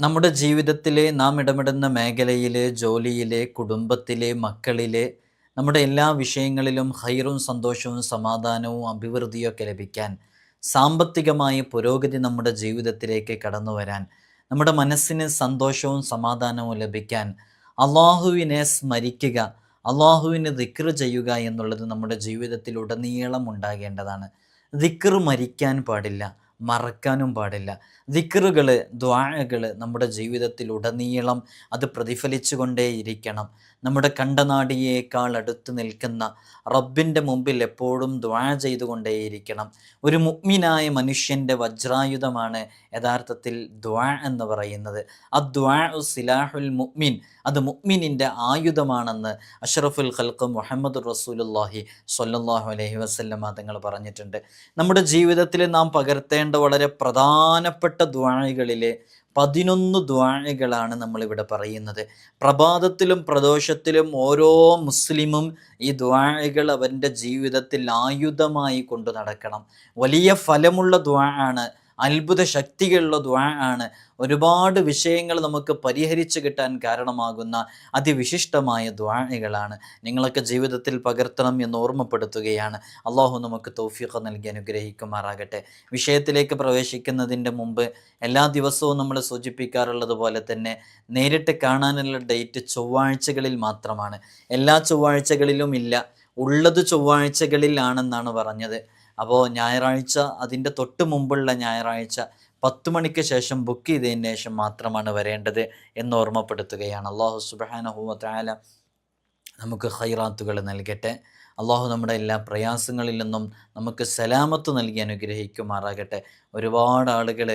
നമ്മുടെ ജീവിതത്തിലെ നാം ഇടപെടുന്ന മേഖലയിലെ ജോലിയിലെ കുടുംബത്തിലെ മക്കളിലെ നമ്മുടെ എല്ലാ വിഷയങ്ങളിലും ഹൈറും സന്തോഷവും സമാധാനവും അഭിവൃദ്ധിയൊക്കെ ലഭിക്കാൻ സാമ്പത്തികമായ പുരോഗതി നമ്മുടെ ജീവിതത്തിലേക്ക് കടന്നു വരാൻ നമ്മുടെ മനസ്സിന് സന്തോഷവും സമാധാനവും ലഭിക്കാൻ അള്ളാഹുവിനെ സ്മരിക്കുക അള്ളാഹുവിന് ദിക്ർ ചെയ്യുക എന്നുള്ളത് നമ്മുടെ ജീവിതത്തിൽ ഉടനീളം ഉണ്ടാകേണ്ടതാണ്. ദിക്ർ മരിക്കാൻ പാടില്ല. മറക്കാനും പാടില്ല. ദിക്കറുകൾ ദ്വാഴകൾ നമ്മുടെ ജീവിതത്തിൽ ഉടനീളം അത് പ്രതിഫലിച്ചു കൊണ്ടേയിരിക്കണം നമ്മുടെ കണ്ടനാടിയേക്കാൾ അടുത്ത് നിൽക്കുന്ന റബ്ബിന്റെ മുമ്പിൽ എപ്പോഴും ദ്വാ ചെയ്തുകൊണ്ടേയിരിക്കണം. ഒരു മുഗ്മിനായ മനുഷ്യന്റെ വജ്രായുധമാണ് യഥാർത്ഥത്തിൽ ദ്വാ എന്ന് പറയുന്നത്. ആ ദ്വാ സിലാഹുൽ മുഗ്മിൻ അത് മുഗ്മിനിന്റെ ആയുധമാണെന്ന് അഷറഫുൽ ഖൽക്ക് മുഹമ്മദ് റസൂലുല്ലാഹി സ്വല്ലല്ലാഹു അലഹി വസല്ലമ തങ്ങൾ പറഞ്ഞിട്ടുണ്ട്. നമ്മുടെ ജീവിതത്തിൽ നാം പകർത്തേണ്ട വളരെ പ്രധാനപ്പെട്ട ദ്വാഴകളിലെ പതിനൊന്ന് ദ്വാഴകളാണ് നമ്മളിവിടെ പറയുന്നത്. പ്രഭാതത്തിലും പ്രദോഷത്തിലും ഓരോ മുസ്ലിമും ഈ ദ്വാഴകൾ അവന്റെ ജീവിതത്തിൽ ആയുധമായി കൊണ്ടു നടക്കണം. വലിയ ഫലമുള്ള ദ്വാ ആണ് അത്ഭുത ശക്തികളുള്ള ദ്വാ ആണ്. ഒരുപാട് വിഷയങ്ങൾ നമുക്ക് പരിഹരിച്ച് കിട്ടാൻ കാരണമാകുന്ന അതിവിശിഷ്ടമായ ദ്വാഴകളാണ് നിങ്ങളൊക്കെ ജീവിതത്തിൽ പകർത്തണം എന്ന് ഓർമ്മപ്പെടുത്തുകയാണ്. അള്ളാഹു നമുക്ക് തൗഫീഖ് നൽകി അനുഗ്രഹിക്കുമാറാകട്ടെ. വിഷയത്തിലേക്ക് പ്രവേശിക്കുന്നതിന്റെ മുമ്പ് എല്ലാ ദിവസവും നമ്മൾ സൂചിപ്പിക്കാറുള്ളത് പോലെ തന്നെ നേരിട്ട് കാണാനുള്ള ഡേറ്റ് ചൊവ്വാഴ്ചകളിൽ മാത്രമാണ്. എല്ലാ ചൊവ്വാഴ്ചകളിലും ഇല്ല. ഉള്ളത് ചൊവ്വാഴ്ചകളിലാണെന്നാണ് പറഞ്ഞത്. അപ്പോൾ ഞായറാഴ്ച അതിന്റെ തൊട്ട് മുമ്പുള്ള ഞായറാഴ്ച പത്ത് മണിക്ക് ശേഷം ബുക്ക് ചെയ്തതിന് ശേഷം മാത്രമാണ് വരേണ്ടത് എന്ന് ഓർമ്മപ്പെടുത്തുകയാണ്. അള്ളാഹു സുബാനഹുല നമുക്ക് ഹൈറാത്തുകൾ നൽകട്ടെ. അള്ളാഹു നമ്മുടെ എല്ലാ പ്രയാസങ്ങളിൽ നിന്നും നമുക്ക് സലാമത്ത് നൽകി അനുഗ്രഹിക്കുമാറാകട്ടെ. ഒരുപാട് ആളുകൾ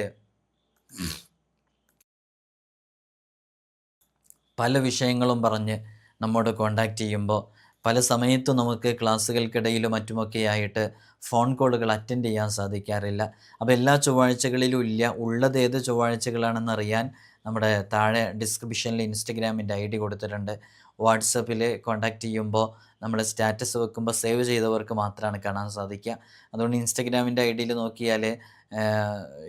പല വിഷയങ്ങളും പറഞ്ഞ് നമ്മോട് കോണ്ടാക്റ്റ് ചെയ്യുമ്പോൾ പല സമയത്തും നമുക്ക് ക്ലാസ്സുകൾക്കിടയിലും മറ്റുമൊക്കെ ആയിട്ട് ഫോൺ കോളുകൾ അറ്റൻഡ് ചെയ്യാൻ സാധിക്കാറില്ല. അപ്പോൾ എല്ലാ ചൊവ്വാഴ്ചകളിലും ഇല്ല. ഉള്ളത് ഏത് ചൊവ്വാഴ്ചകളാണെന്ന് അറിയാൻ നമ്മുടെ താഴെ ഡിസ്ക്രിപ്ഷനിൽ ഇൻസ്റ്റഗ്രാമിന്റെ ഐ ഡി കൊടുത്തിട്ടുണ്ട്. വാട്സപ്പിൽ കോൺടാക്റ്റ് ചെയ്യുമ്പോൾ നമ്മൾ സ്റ്റാറ്റസ് വെക്കുമ്പോൾ സേവ് ചെയ്തവർക്ക് മാത്രമാണ് കാണാൻ സാധിക്കുക. അതുകൊണ്ട് ഇൻസ്റ്റഗ്രാമിന്റെ ഐ ഡിയിൽ നോക്കിയാൽ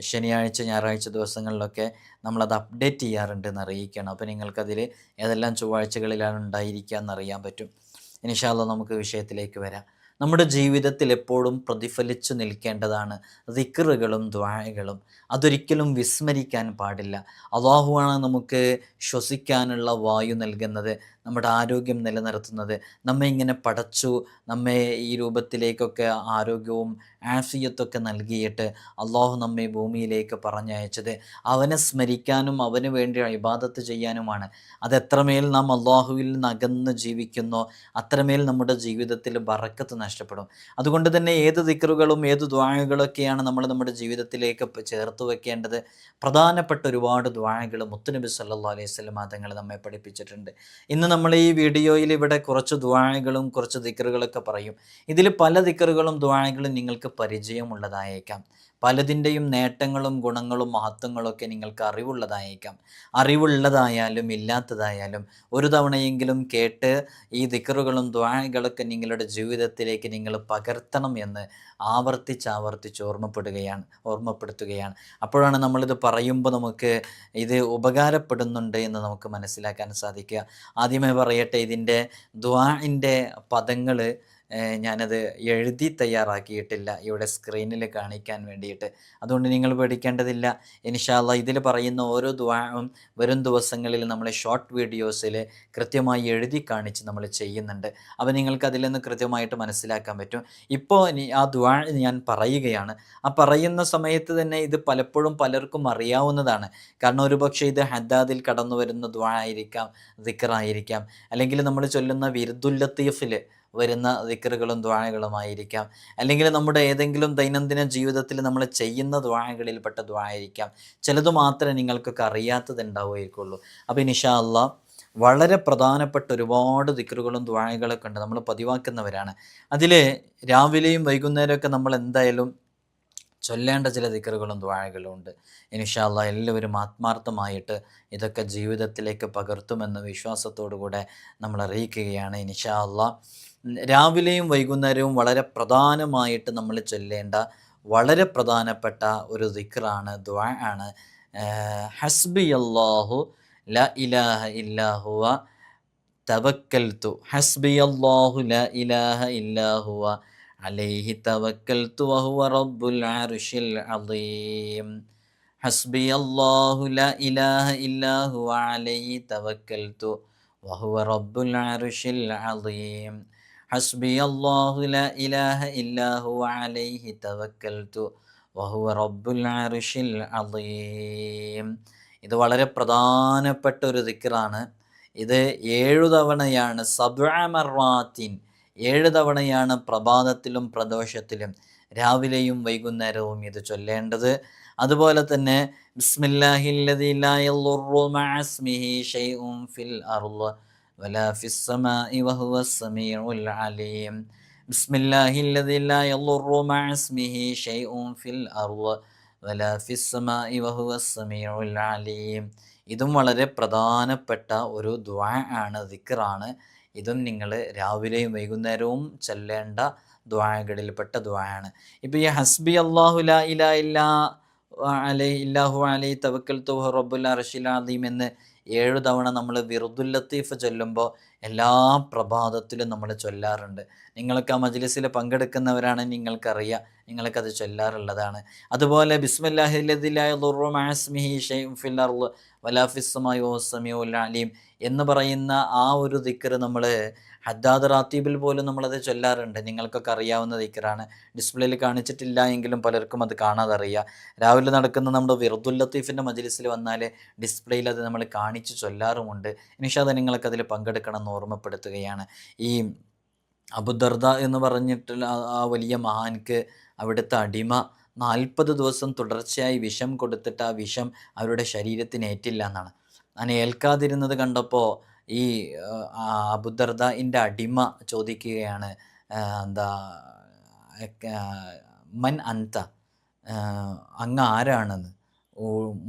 ശനിയാഴ്ച ഞായറാഴ്ച ദിവസങ്ങളിലൊക്കെ നമ്മളത് അപ്ഡേറ്റ് ചെയ്യാറുണ്ട് എന്ന് അറിയിക്കണം. അപ്പോൾ നിങ്ങൾക്കതിൽ ഏതെല്ലാം ചൊവ്വാഴ്ചകളിലാണ് ഉണ്ടായിരിക്കുക എന്നറിയാൻ പറ്റും. ഇനിഷാല്ല നമുക്ക് വിഷയത്തിലേക്ക് വരാം. നമ്മുടെ ജീവിതത്തിൽ എപ്പോഴും പ്രതിഫലിച്ചു നിൽക്കേണ്ടതാണ് ദിക്റുകളും ദ്വാഴകളും അതൊരിക്കലും വിസ്മരിക്കാൻ പാടില്ല. അള്ളാഹുവാണ് നമുക്ക് ശ്വസിക്കാനുള്ള വായു നൽകുന്നത്. നമ്മുടെ ആരോഗ്യം നിലനിർത്തുന്നത്. നമ്മെ ഇങ്ങനെ പടച്ചു നമ്മെ ഈ രൂപത്തിലേക്കൊക്കെ ആരോഗ്യവും ആഫിയത്തൊക്കെ നൽകിയിട്ട് അള്ളാഹു നമ്മെ ഭൂമിയിലേക്ക് പറഞ്ഞയച്ചത്. അവനെ സ്മരിക്കാനും അവന് വേണ്ടി ഇബാദത്ത് ചെയ്യാനുമാണ്. അതെത്രമേൽ നാം അള്ളാഹുവിൽ നിന്ന് അകന്ന് ജീവിക്കുന്നോ അത്രമേൽ നമ്മുടെ ജീവിതത്തിൽ ബറക്കത്ത് നഷ്ടപ്പെടും. അതുകൊണ്ട് തന്നെ ഏത് ദിക്കറുകളും ഏത് ദ്വാഴകളൊക്കെയാണ് നമ്മൾ നമ്മുടെ ജീവിതത്തിലേക്ക് ചേർത്ത് വെക്കേണ്ടത്? പ്രധാനപ്പെട്ട ഒരുപാട് ദ്വാഴകൾ മുത്തുനബി സല്ലാ അലൈഹി സ്വലം തങ്ങൾ നമ്മെ പഠിപ്പിച്ചിട്ടുണ്ട്. ഇന്ന് നമ്മൾ ഈ വീഡിയോയിൽ ഇവിടെ കുറച്ച് ദ്വാഴകളും കുറച്ച് ദിക്കറുകളൊക്കെ പറയും. ഇതിൽ പല ദിക്കറുകളും ദ്വാഴകളും നിങ്ങൾക്ക് പരിചയമുള്ളതായേക്കാം. പലതിന്റെയും നേട്ടങ്ങളും ഗുണങ്ങളും മഹത്വങ്ങളൊക്കെ നിങ്ങൾക്ക് അറിവുള്ളതായേക്കാം. അറിവുള്ളതായാലും ഇല്ലാത്തതായാലും ഒരു തവണയെങ്കിലും കേട്ട് ഈ ദിക്കറുകളും ദ്വാഴകളൊക്കെ നിങ്ങളുടെ ജീവിതത്തിലേക്ക് നിങ്ങൾ പകർത്തണം എന്ന് ആവർത്തിച്ച് ആവർത്തിച്ച് ഓർമ്മപ്പെടുകയാണ് ഓർമ്മപ്പെടുത്തുകയാണ്. അപ്പോഴാണ് നമ്മളിത് പറയുമ്പോൾ നമുക്ക് ഇത് ഉപകാരപ്പെടുന്നുണ്ട് എന്ന് നമുക്ക് മനസ്സിലാക്കാൻ സാധിക്കുക. ആദ്യമേ പറയട്ടെ ഇതിന്റെ ദ്വാഇന്റെ പദങ്ങൾ ഞാനത് എഴുതി തയ്യാറാക്കിയിട്ടില്ല. ഇവിടെ സ്ക്രീനിൽ കാണിക്കാൻ വേണ്ടിയിട്ട്. അതുകൊണ്ട് നിങ്ങൾ പേടിക്കേണ്ടതില്ല. ഇൻഷാല്ല ഇതിൽ പറയുന്ന ഓരോ ദ്വാവും വരും ദിവസങ്ങളിൽ നമ്മൾ ഷോർട്ട് വീഡിയോസിൽ കൃത്യമായി എഴുതി കാണിച്ച് നമ്മൾ ചെയ്യുന്നുണ്ട്. അപ്പോൾ നിങ്ങൾക്ക് അതിൽ നിന്ന് കൃത്യമായിട്ട് മനസ്സിലാക്കാൻ പറ്റും. ഇപ്പോൾ ആ ദ്വാ ഞാൻ പറയുകയാണ്. ആ പറയുന്ന സമയത്ത് തന്നെ ഇത് പലപ്പോഴും പലർക്കും അറിയാവുന്നതാണ്. കാരണം ഒരുപക്ഷെ ഇത് ഹദ്ദാദിൽ കടന്നു വരുന്ന ദ്വാ ആയിരിക്കാം. ദിക്കറായിരിക്കാം അല്ലെങ്കിൽ നമ്മൾ ചൊല്ലുന്ന വിരുദുല്ലത്തീഫിൽ വരുന്ന ദിക്കറുകളും ദ്വാഴകളുമായിരിക്കാം അല്ലെങ്കിൽ നമ്മുടെ ഏതെങ്കിലും ദൈനംദിന ജീവിതത്തിൽ നമ്മൾ ചെയ്യുന്ന ദ്വാഴകളിൽപ്പെട്ട ദ്വാഴായിരിക്കാം ചിലത് മാത്രമേ നിങ്ങൾക്കൊക്കെ അറിയാത്തതുണ്ടാവുകയുള്ളൂ. അപ്പോൾ അല്ല വളരെ പ്രധാനപ്പെട്ട ഒരുപാട് ദിക്കറുകളും ദ്വാഴകളൊക്കെ ഉണ്ട്. നമ്മൾ പതിവാക്കുന്നവരാണ്. അതിൽ രാവിലെയും വൈകുന്നേരമൊക്കെ നമ്മൾ എന്തായാലും ചൊല്ലേണ്ട ചില ദിക്കറുകളും ദ്വാഴകളും ഉണ്ട്. ഇനിഷാല്ല എല്ലാവരും ആത്മാർത്ഥമായിട്ട് ഇതൊക്കെ ജീവിതത്തിലേക്ക് പകർത്തുമെന്ന വിശ്വാസത്തോടു കൂടെ നമ്മൾ അറിയിക്കുകയാണ്. ഇനിഷാല്ല രാവിലെയും വൈകുന്നേരവും വളരെ പ്രധാനമായിട്ട് നമ്മൾ ചൊല്ലേണ്ട വളരെ പ്രധാനപ്പെട്ട ഒരു ദിക്റാണ് ദ്വാ ആണ്. ഹസ്ബി അള്ളാഹു ല ഇലാഹ ഇല്ലാഹുവ തവക്കൽത്തു ഹസ്ബി അള്ളാഹു ല ഇലാഹ ഇല്ലാഹുവ അലൈഹി തവക്കൽത്തു വഹുവ റബ്ബുൽ അർശിൽ അദീം. ഹസ്ബി അള്ളാഹു ല ഇലാഹ ഇല്ലാഹുവ അലൈഹി തവക്കൽത്തു വഹുവ റബ്ബുൽ അർശിൽ അദീം. അദീം. ഇത് വളരെ പ്രധാനപ്പെട്ട ഒരു ദിക്റാണ്. ഇത് ഏഴു തവണയാണ് സബ്അമറാത്തിൻ ഏഴ് തവണയാണ് പ്രഭാതത്തിലും പ്രദോഷത്തിലും രാവിലെയും വൈകുന്നേരവും ഇത് ചൊല്ലേണ്ടത്. അതുപോലെ തന്നെ ബിസ്മില്ലാഹില്ലദി ലാ യളുറു മഅസ്മിഹി ഷൈഉൻ ഫിൽ അർൾ വലാ ഫിസ് العليم بسم സമീഉൽ അലീം. لا ലാ مع اسمه شيء ഫിൽ അർൾ വലാ ഫിസ് السماء وهو സമീഉൽ അലീം. ഇതും വളരെ പ്രധാനപ്പെട്ട ഒരു ദ്വാ ആണ് ദിക്റാണ്. ഇതും നിങ്ങൾ രാവിലെയും വൈകുന്നേരവും ചെല്ലേണ്ട ദ്വാകളിൽപ്പെട്ട ദ്വായാണ് ഇപ്പോൾ ഈ ഹസ്ബി അള്ളാഹു ലാ ഇലാ ഇല്ലാ അലൈ ഇല്ലാഹു അലൈ തവക്കൽ തുഹ റബ്ബുൽ അർഷിൽ അദീം എന്ന് ഏഴു തവണ നമ്മൾ വിറുദുൽ ലത്തീഫ് ചൊല്ലുമ്പോൾ എല്ലാ പ്രഭാതത്തിലും നമ്മൾ ചൊല്ലാറുണ്ട്. നിങ്ങൾക്ക് ആ മജ്ലിസിൽ പങ്കെടുക്കുന്നവരാണെങ്കിൽ നിങ്ങൾക്കറിയാം. നിങ്ങൾക്കത് ചൊല്ലാറുള്ളതാണ്. അതുപോലെ അലീം എന്ന് പറയുന്ന ആ ഒരു ദിക്കറ് നമ്മൾ ഹദ്ദാദ് റാത്തീബിൽ പോലും നമ്മളത് ചൊല്ലാറുണ്ട്. നിങ്ങൾക്കൊക്കെ അറിയാവുന്ന ദിക്കറാണ് ഡിസ്പ്ലേയിൽ കാണിച്ചിട്ടില്ല എങ്കിലും പലർക്കും അത് കാണാതെ അറിയാം രാവിലെ നടക്കുന്ന നമ്മുടെ വിറുദുൽ ലത്തീഫിന്റെ മജ്ലിസിൽ വന്നാൽ ഡിസ്പ്ലേയിൽ അത് നമ്മൾ കാണിച്ച് ചൊല്ലാറുമുണ്ട്. നിഷാദ നിങ്ങൾക്കതിൽ പങ്കെടുക്കണം എന്ന് ഓർമ്മപ്പെടുത്തുകയാണ്. ഈ അബുദർദ എന്ന് പറഞ്ഞിട്ടുള്ള ആ വലിയ മഹാൻക്ക് അവിടുത്തെ അടിമ നാൽപ്പത് ദിവസം തുടർച്ചയായി വിഷം കൊടുത്തിട്ട് ആ വിഷം അവരുടെ ശരീരത്തിന് ഏറ്റില്ല എന്നാണ്. അങ്ങനെ ഏൽക്കാതിരുന്നത് കണ്ടപ്പോൾ ഈ അബുദർദ അബുദർദാന്റെ അടിമ ചോദിക്കുകയാണ് എന്താ മൻ അന്ത അങ്ങ് ആരാണെന്ന്?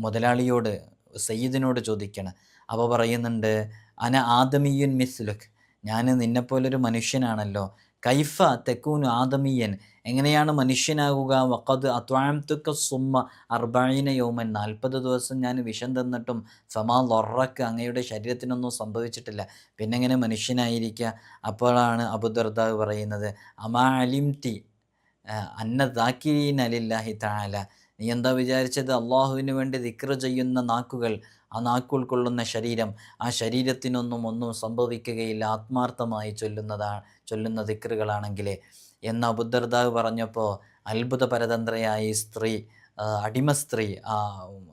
മുതലാളിയോട് സയ്യിദിനോട് ചോദിക്കണം. അപ്പോൾ പറയുന്നുണ്ട് അന ആദമിയുൻ മിസ്ലുഖ് ഞാൻ നിന്നെപ്പോലൊരു മനുഷ്യനാണല്ലോ കൈഫ തെക്കൂനു ആദമീയൻ. എങ്ങനെയാണ് മനുഷ്യനാകുക? വക്കത് അത്വാഴത്തുക്ക സുമ്മ അർബായിന യോമൻ. നാൽപ്പത് ദിവസം ഞാൻ വിഷം തന്നിട്ടും ഫമാ ലൊറക്ക് അങ്ങയുടെ ശരീരത്തിനൊന്നും സംഭവിച്ചിട്ടില്ല. പിന്നെ എങ്ങനെ മനുഷ്യനായിരിക്കുക അപ്പോഴാണ് അബുദർദാവ് പറയുന്നത്. അമാ അലിംതി അന്ന അലില്ലാഹി താല നീ എന്താ വിചാരിച്ചത്? അള്ളാഹുവിന് വേണ്ടി ദിക്ർ ചെയ്യുന്ന നാക്കുകൾ ആ നാക്കുൾക്കൊള്ളുന്ന ശരീരം. ആ ശരീരത്തിനൊന്നും ഒന്നും സംഭവിക്കുകയില്ല. ആത്മാർത്ഥമായി ചൊല്ലുന്നതാണ് ചൊല്ലുന്ന ദിക്റുകളാണെങ്കിൽ എന്ന് അബുദർദാവ് പറഞ്ഞപ്പോൾ അത്ഭുത പരതന്ത്രയായ സ്ത്രീ അടിമ സ്ത്രീ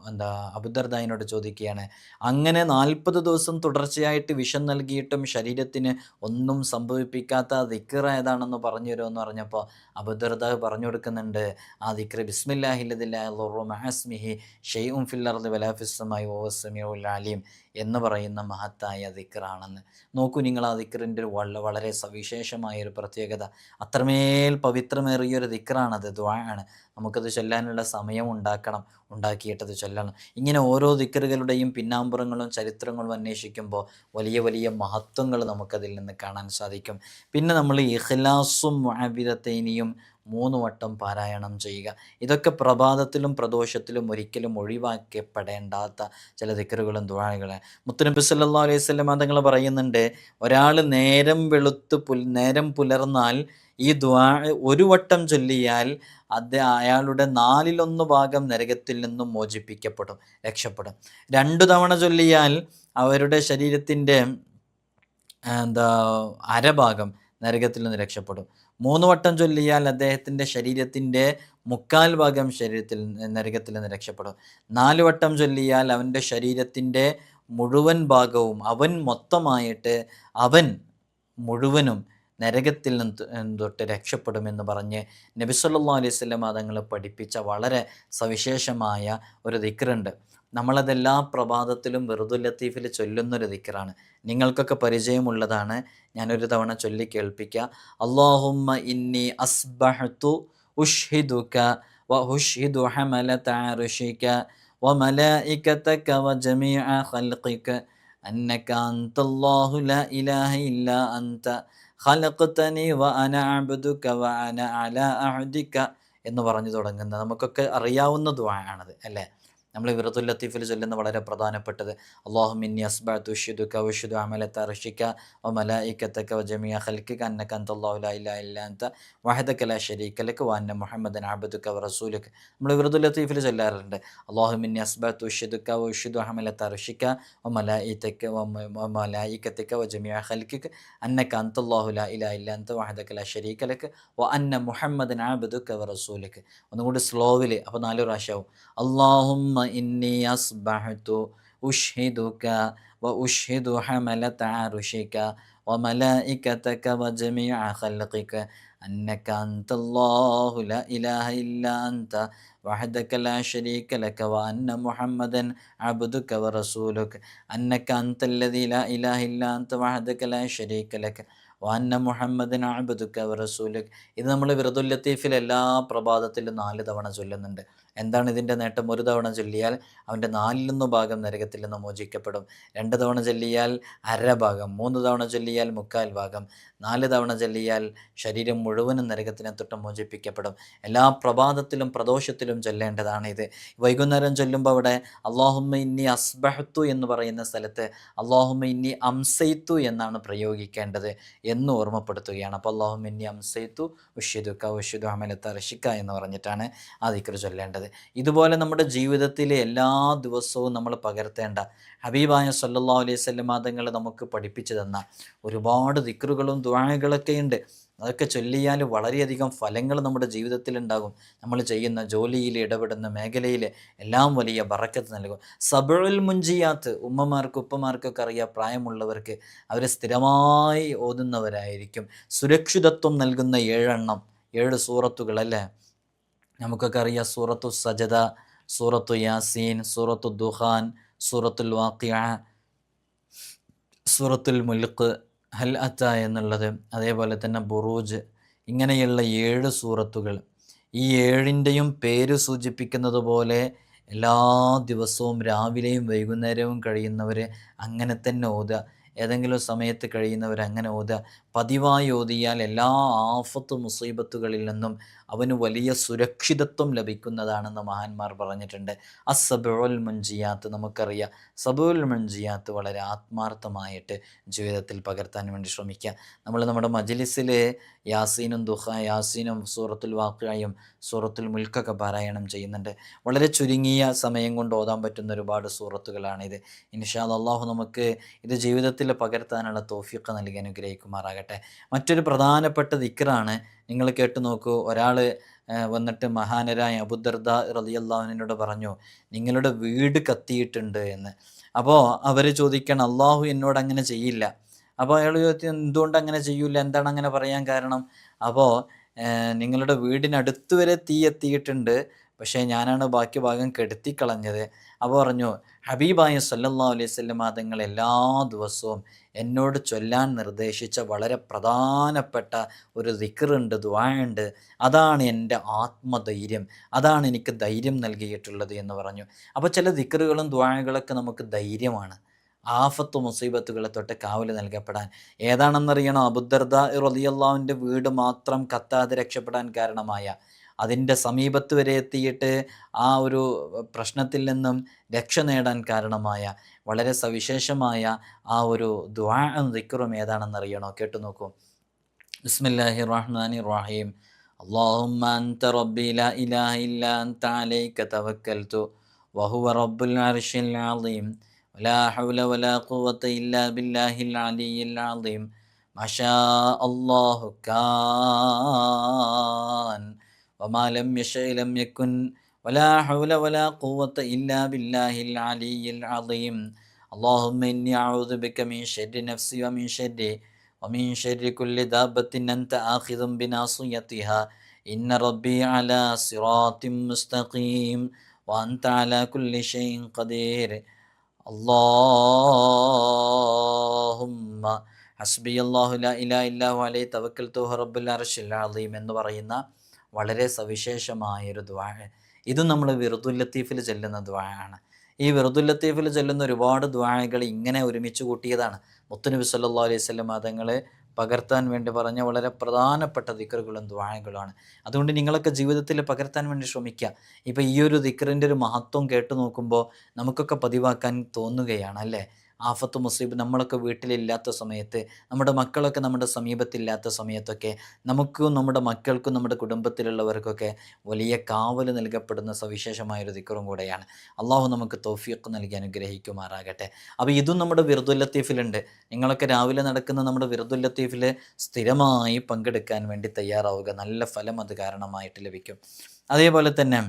എന്താ അബുദർദായിനോട് ചോദിക്കുകയാണ്. അങ്ങനെ നാൽപ്പത് ദിവസം തുടർച്ചയായിട്ട് വിഷം നൽകിയിട്ടും ശരീരത്തിന് ഒന്നും സംഭവിപ്പിക്കാത്ത ദിക്ർ ഏതാണെന്ന് പറഞ്ഞു തരുമെന്ന് പറഞ്ഞപ്പോൾ അബുദർദ പറഞ്ഞു കൊടുക്കുന്നുണ്ട്. ആ ദിക്ർ ബിസ്മില്ലാഹില്ലദില്ലാസ്മിഹി ഷെയ്ഉം ഫില്ലർദ് വലാഫിസ്സമായി ഓസമിയുൽ അലീം. എന്ന് പറയുന്ന മഹത്തായ ദിക്റാണെന്ന്. നോക്കൂ നിങ്ങൾ ആ ദിക്റിന്റെ വളരെ സവിശേഷമായ ഒരു പ്രത്യേകത. അത്രമേൽ പവിത്രമേറിയൊരു ദിക്റാണത്. ദ്വാണ് നമുക്കത് ചൊല്ലാനുള്ള സമയം ഉണ്ടാക്കണം. ഉണ്ടാക്കിയിട്ടത് ചൊല്ലണം. ഇങ്ങനെ ഓരോ ദിക്കറുകളുടെയും പിന്നാമ്പുറങ്ങളും ചരിത്രങ്ങളും അന്വേഷിക്കുമ്പോൾ വലിയ വലിയ മഹത്വങ്ങൾ നമുക്കതിൽ നിന്ന് കാണാൻ സാധിക്കും. പിന്നെ നമ്മൾ ഇഖ്ലാസും മുഅബിദത്തൈനിയും മൂന്ന് വട്ടം പാരായണം ചെയ്യുക. ഇതൊക്കെ പ്രഭാതത്തിലും പ്രദോഷത്തിലും ഒരിക്കലും ഒഴിവാക്കപ്പെടേണ്ടാത്ത ചില ദിക്കറുകളും ദുആകളും മുത്തനബി സല്ലാ അലൈഹി വസല്ലം തങ്ങൾ പറയുന്നുണ്ട് ഒരാൾ നേരം വെളുത്ത് പുൽ നേരം പുലർന്നാൽ ഈ ദ്വാ ഒരു വട്ടം ചൊല്ലിയാൽ അത് അയാളുടെ നാലിലൊന്ന് ഭാഗം നരകത്തിൽ നിന്നും മോചിപ്പിക്കപ്പെടും രക്ഷപ്പെടും. രണ്ടു തവണ ചൊല്ലിയാൽ അവരുടെ ശരീരത്തിന്റെ എന്താ അരഭാഗം നരകത്തിൽ നിന്ന് രക്ഷപ്പെടും. മൂന്ന് വട്ടം ചൊല്ലിയാൽ അദ്ദേഹത്തിന്റെ ശരീരത്തിന്റെ മുക്കാൽ ഭാഗം ശരീരത്തിൽ നരകത്തിൽ നിന്ന് രക്ഷപ്പെടും. നാല് വട്ടം ചൊല്ലിയാൽ അവന്റെ ശരീരത്തിന്റെ മുഴുവൻ ഭാഗവും അവൻ മൊത്തമായിട്ട് അവൻ മുഴുവനും നരകത്തിൽ നിന്ന് തൊട്ട് രക്ഷപ്പെടുമെന്ന് പറഞ്ഞ് നബിസ്വല്ലാ അലൈഹി സ്വലം തങ്ങൾ പഠിപ്പിച്ച വളരെ സവിശേഷമായ ഒരു ദിക്റുണ്ട്. നമ്മളത് എല്ലാ പ്രഭാതത്തിലും വെറുതു ലത്തീഫിൽ ചൊല്ലുന്നൊരു ദിക്റാണ് നിങ്ങൾക്കൊക്കെ പരിചയമുള്ളതാണ് ഞാനൊരു തവണ ചൊല്ലി കേൾപ്പിക്കുക അള്ളാഹുമ്മ ഇന്നി അസ്ബഹത്തു ഉഷ്ഹിദുക വ ഉഷ്ഹിദു ഹമലത അർഷിക وملائكتك وجميع خلقك أنك أنت الله لا إله إلا أنت خلقتني وأنا عبدك وأنا على عهدك എന്ന് പറഞ്ഞു തുടങ്ങുന്ന നമുക്കൊക്കെ അറിയാവുന്ന ദ്വായാണത് അല്ലേ നമ്മൾ വിറത്തുൽ ലത്തീഫിൽ ചൊല്ലുന്ന വളരെ പ്രധാനപ്പെട്ടത്. അള്ളാഹുമിന്നി അസ്ബഅത്തു ഷുദുക അമലത്ത റഷിക വ മലായിക്കത്തക വ ജമിയ അന്നക അല്ലാഹു ലാ ഇലാഹ ഇല്ല വഹദക ലാ ശരീക ലക മുഹമ്മദൻ അബ്ദുക വ നമ്മൾ വിറത്തുൽ ലത്തീഫിൽ ചൊല്ലാറുണ്ട്. അള്ളാഹുമിന്നി അസ്ബഅത്തു ഷുദുക വഷുദു അമലത്ത റഷിക വ മലായിത്തക വ അന്നക അല്ലാഹു ലാ ഇലാഹ വഹദക ലാ ശരീക ലക മുഹമ്മദൻ ഒന്നുകൂടി സ്ലോവിൽ അപ്പോൾ നാല് പ്രാവശ്യം അള്ളാഹുമ്മ إني أصبحت أشهدك وأشهد حملة عرشك وملائكتك وجميع خلقك أنك أنت الله لا إله إلا أنت وحدك لا شريك لك وأن محمدا عبدك ورسولك أنك أنت الذي لا إله إلا أنت وحدك لا شريك لك വാന്ന മുഹമ്മദിൻ അബുദുക്ക ഇത് നമ്മൾ ലത്തീഫിൽ എല്ലാ പ്രഭാതത്തിലും നാല് തവണ ചൊല്ലുന്നുണ്ട്. എന്താണ് ഇതിന്റെ നേട്ടം? ഒരു തവണ ചൊല്ലിയാൽ അവന്റെ നാലിലൊന്ന് ഭാഗം നരകത്തിൽ നിന്ന് മോചിക്കപ്പെടും. രണ്ട് തവണ ചൊല്ലിയാൽ അര ഭാഗം മൂന്ന് തവണ ചൊല്ലിയാൽ മുക്കാൽ ഭാഗം. നാല് തവണ ചൊല്ലിയാൽ ശരീരം മുഴുവനും നരകത്തിനെ തൊട്ട് മോചിപ്പിക്കപ്പെടും. എല്ലാ പ്രഭാതത്തിലും പ്രദോഷത്തിലും ചൊല്ലേണ്ടതാണ് ഇത്. വൈകുന്നേരം ചൊല്ലുമ്പോൾ അവിടെ അള്ളാഹുമ്മ ഇന്നി അസ്ബഹത്തു എന്ന് പറയുന്ന സ്ഥലത്ത് അള്ളാഹുമ്മ ഇന്നി അംസൈത്തു എന്നാണ് പ്രയോഗിക്കേണ്ടത് എന്ന് ഓർമ്മപ്പെടുത്തുകയാണ്. അപ്പോൾ അള്ളാഹുമ്മ ഇന്നി അംസൈത്തു ഉഷിദുക്ക ഉഷിദു അമലത്ത റഷിക്ക എന്ന് പറഞ്ഞിട്ടാണ് ആ ദിക്ർ ചൊല്ലേണ്ടത്. ഇതുപോലെ നമ്മുടെ ജീവിതത്തിലെ എല്ലാ ദിവസവും നമ്മൾ പകർത്തേണ്ട ഹബീബായ സല്ലാ അലൈഹി വസല്ലം മാതങ്ങൾ നമുക്ക് പഠിപ്പിച്ചു തന്ന ഒരുപാട് ദിക്കറുകളും ദ്വാഴകളൊക്കെ ഉണ്ട് അതൊക്കെ ചൊല്ലിയാൽ വളരെയധികം ഫലങ്ങൾ നമ്മുടെ ജീവിതത്തിൽ ഉണ്ടാകും നമ്മൾ ചെയ്യുന്ന ജോലിയിൽ ഇടപെടുന്ന മേഖലയിൽ എല്ലാം വലിയ ബറക്കത്ത് നൽകും. സബുൽ മുഞ്ചിയാത്ത് ഉമ്മമാർക്ക് ഉപ്പമാർക്കൊക്കെ അറിയാം പ്രായമുള്ളവർക്ക് അവർ സ്ഥിരമായി ഓതുന്നവരായിരിക്കും. സുരക്ഷിതത്വം നൽകുന്ന ഏഴെണ്ണം ഏഴ് സൂറത്തുകളല്ലേ നമുക്കൊക്കെ അറിയാം സൂറത്തു സജദ സൂറത്തു യാസീൻ സൂറത്തു ദുഹാൻ സൂറത്തുൽ വാക്കിയ സൂറത്തുൽ മുൽക്ക് ഹൽ അത്ത എന്നുള്ളത് അതേപോലെ തന്നെ ബുറൂജ് ഇങ്ങനെയുള്ള ഏഴ് സൂറത്തുകൾ. ഈ ഏഴിന്റെയും പേര് സൂചിപ്പിക്കുന്നത് പോലെ എല്ലാ ദിവസവും രാവിലെയും വൈകുന്നേരവും കഴിയുന്നവർ അങ്ങനെ തന്നെ ഓതുക. ഏതെങ്കിലും സമയത്ത് കഴിയുന്നവർ അങ്ങനെ ഓതുക. പതിവായി ഓതിയാൽ എല്ലാ ആഫത്ത് മുസീബത്തുകളിൽ നിന്നും അവന് വലിയ സുരക്ഷിതത്വം ലഭിക്കുന്നതാണെന്ന് മഹാന്മാർ പറഞ്ഞിട്ടുണ്ട്. അസബുൽ മുൻജിയാത്ത് നമുക്കറിയാം. സബുൽ മുൻജിയാത്ത് വളരെ ആത്മാർത്ഥമായിട്ട് ജീവിതത്തിൽ പകർത്താൻ വേണ്ടി ശ്രമിക്കുക. നമ്മൾ നമ്മുടെ മജ്ലിസിൽ യാസീനും ദുഹ യാസീനും സൂറത്തുൽ വാക്കുകയും സൂറത്തുൽ മുൽക്കൊക്കെ പാരായണം ചെയ്യുന്നുണ്ട്. വളരെ ചുരുങ്ങിയ സമയം കൊണ്ട് ഓതാൻ പറ്റുന്ന ഒരുപാട് സൂറത്തുകളാണിത്. ഇൻഷാദ് അള്ളാഹു നമുക്ക് ഇത് ജീവിതത്തിൽ പകർത്താനുള്ള തോഫിയൊക്കെ നൽകി അനുഗ്രഹിക്കുമാറാകട്ടെ. മറ്റൊരു പ്രധാനപ്പെട്ട ദിക്റാണ് നിങ്ങൾ കേട്ടു നോക്കൂ. ഒരാൾ വന്നിട്ട് മഹാനരായ അബുദർദ റലിയല്ലാഹുവിനോട് പറഞ്ഞു നിങ്ങളുടെ വീട് കത്തിയിട്ടുണ്ട് എന്ന്. അപ്പോൾ അവർ ചോദിക്കണം അള്ളാഹു എന്നോട് അങ്ങനെ ചെയ്യില്ല. അപ്പോൾ അയാൾ ചോദിച്ചു എന്തുകൊണ്ട് അങ്ങനെ ചെയ്യൂല? എന്താണ് അങ്ങനെ പറയാൻ കാരണം? അപ്പോൾ നിങ്ങളുടെ വീടിനടുത്ത് വരെ തീ എത്തിയിട്ടുണ്ട്. പക്ഷേ ഞാനാണ് ബാക്കി ഭാഗം കെടുത്തിക്കളഞ്ഞത്. അപ്പോൾ പറഞ്ഞു ഹബീബായ സല്ലല്ലാഹു അലൈഹി തങ്ങൾ എല്ലാ ദിവസവും എന്നോട് ചൊല്ലാൻ നിർദ്ദേശിച്ച വളരെ പ്രധാനപ്പെട്ട ഒരു ദിക്കറുണ്ട് ദ്വായുണ്ട് അതാണ് എന്റെ ആത്മധൈര്യം. അതാണ് എനിക്ക് ധൈര്യം നൽകിയിട്ടുള്ളത് എന്ന് പറഞ്ഞു. അപ്പോൾ ചില ദിക്കറുകളും ദ്വായകളൊക്കെ നമുക്ക് ധൈര്യമാണ്. ആഫത്ത് മുസീബത്തുകളെ തൊട്ട് കാവൽ നൽകപ്പെടാൻ. ഏതാണെന്നറിയണോ? അബുദർദ റലിയല്ലാവിന്റെ വീട് മാത്രം കത്താതെ രക്ഷപ്പെടാൻ കാരണമായ അതിൻ്റെ സമീപത്ത് വരെ എത്തിയിട്ട് ആ ഒരു പ്രശ്നത്തിൽ നിന്നും രക്ഷ നേടാൻ കാരണമായ വളരെ സവിശേഷമായ ആ ഒരു ദ്വാ ദിക്കറും ഏതാണെന്നറിയണോ കേട്ടു നോക്കൂ ബിസ്മില്ലാഹി റഹ്മാനി റഹീം اللهم أنت ربي لا إله إلا أنت عليك توكلت وهو رب العرش العظيم ولا حول ولا قوة إلا بالله العلي العظيم ما شاء الله كان وما لم يشأ لم يكن ولا حول ولا قوة إلا بالله العلي العظيم اللهم إني أعوذ بك من شر نفسي ومن شر ومن شر كل دابة أنت آخذ بناصيتها إن ربي على صراط مستقيم وأنت على كل شيء قدير اللهم ഹസ്ബി അള്ളാഹു ലാ ഇലാ ഇല്ലാഹു അലൈ തവക്കൽ തുഹ റബ്ബുൽ അർഷിൽ അലീം എന്ന് പറയുന്ന വളരെ സവിശേഷമായൊരു ദ്വാ ഇതും നമ്മൾ വിറുദുല്ലത്തീഫിൽ ചെല്ലുന്ന ദ്വായാണ് ഈ വിറുദുല്ലത്തീഫിൽ ചെല്ലുന്ന ഒരുപാട് ദ്വാകൾ ഇങ്ങനെ ഒരുമിച്ച് കൂട്ടിയതാണ്. മുത്തുനബി സല്ലാ അലൈഹി സ്വലം മതങ്ങളെ പകർത്താൻ വേണ്ടി പറഞ്ഞ വളരെ പ്രധാനപ്പെട്ട ദിക്കറുകളും ദ്വാഴകളുമാണ് അതുകൊണ്ട് നിങ്ങളൊക്കെ ജീവിതത്തിൽ പകർത്താൻ വേണ്ടി ശ്രമിക്കുക. ഇപ്പോൾ ഈ ഒരു ദിക്കറിന്റെ ഒരു മഹത്വം കേട്ടു നോക്കുമ്പോൾ നമുക്കൊക്കെ പതിവാക്കാൻ തോന്നുകയാണ് അല്ലേ? ആഫത്ത് മുസീബ് നമ്മളൊക്കെ വീട്ടിലില്ലാത്ത സമയത്ത് നമ്മുടെ മക്കളൊക്കെ നമ്മുടെ സമീപത്തില്ലാത്ത സമയത്തൊക്കെ നമുക്കും നമ്മുടെ മക്കൾക്കും നമ്മുടെ കുടുംബത്തിലുള്ളവർക്കൊക്കെ വലിയ കാവൽ നൽകപ്പെടുന്ന സവിശേഷമായൊരു ദിക്കറും കൂടെയാണ്. അള്ളാഹു നമുക്ക് തോഫിയൊക്കെ നൽകി അനുഗ്രഹിക്കുമാറാകട്ടെ. അപ്പോൾ ഇതും നമ്മുടെ വിർദുൽ ലത്തീഫിലുണ്ട്. നിങ്ങളൊക്കെ രാവിലെ നടക്കുന്ന നമ്മുടെ വിർദുൽ ലത്തീഫിൽ സ്ഥിരമായി പങ്കെടുക്കാൻ വേണ്ടി തയ്യാറാവുക. നല്ല ഫലം അത് കാരണമായിട്ട് ലഭിക്കും. അതേപോലെ തന്നെ